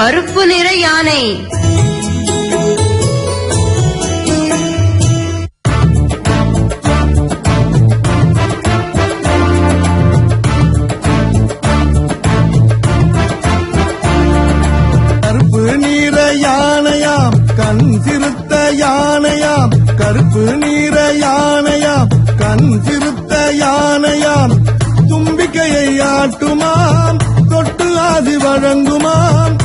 கருப்பு நிற யானை. கருப்பு நீர யானையாம் கண் திருத்த யானையாம் கருப்பு நீர யானையாம் கண் திருத்த யானையாம். தும்பிக்கையை ஆட்டுமாம் தொட்டு ஆதி வழங்குமாம்.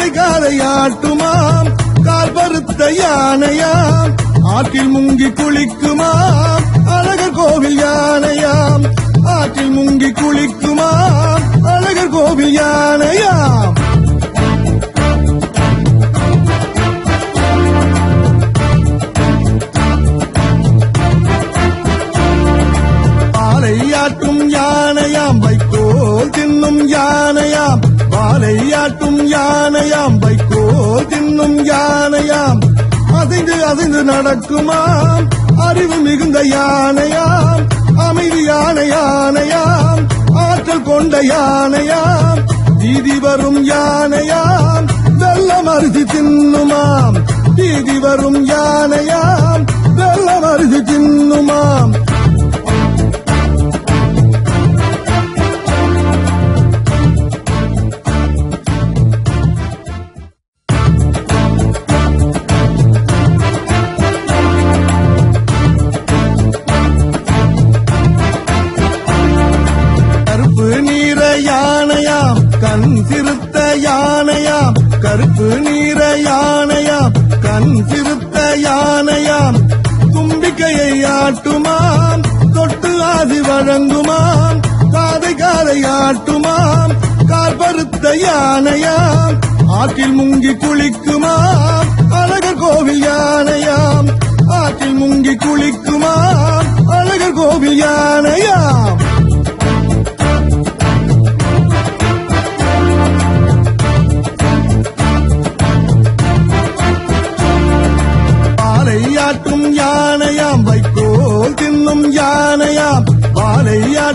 காதை காதை ஆட்டுமாம். கால் பருத்த யானையாம். ஆற்றில் முங்கி குளிக்குமாம். அழகர் கோவில் யானையாம். ஆற்றில் முங்கி குளிக்குமாம். அழகர் கோவில் யானையாம். ஆட்டும் யானையாம். வைக்கோல் தின்னும் யானையாம். பாலையாட்டும் யானையாம் வைக்கோல் தின்னும் யானையாம். அசைந்து அசைந்து நடக்குமாம். அறிவு மிகுந்த யானையாம். அமைதி யானை யானையாம் ஆற்றல் கொண்ட யானையாம். தீதி வரும் யானையாம். வெள்ளம் அரிசி தின்னுமாம். தீதி வரும் யானையாம். வெள்ளம் அரிசி தின்னுமாம். கண் சிறுத்த யானையாம் கருப்பு நீர யானையாம் கண் சிறுத்த யானையாம் தும்பிக்கையை ஆட்டுமாம் தொட்டு ஆதி வழங்குமாம் காதை காதை ஆட்டுமாம் கார்பருத்த யானையாம் ஆற்றில் முங்கி குளிக்குமாம் அழகர் கோவில் யானையாம் ஆற்றில் முங்கி குளிக்குமாம்.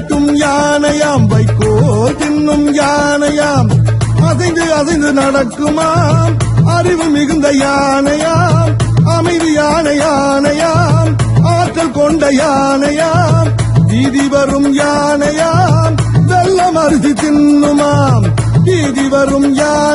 பாலையாட்டும் யானையாம் வைக்கோல் தின்னும் யானையாம். அசைந்து அசைந்து நடக்குமாம். அறிவு மிகுந்த யானையாம். அமைதி யானை யானையாம். ஆற்றல் கொண்ட யானையாம். வீதி வரும் யானையாம். வெள்ளம் அரிசி தின்னுமாம். வீதி வரும் யானை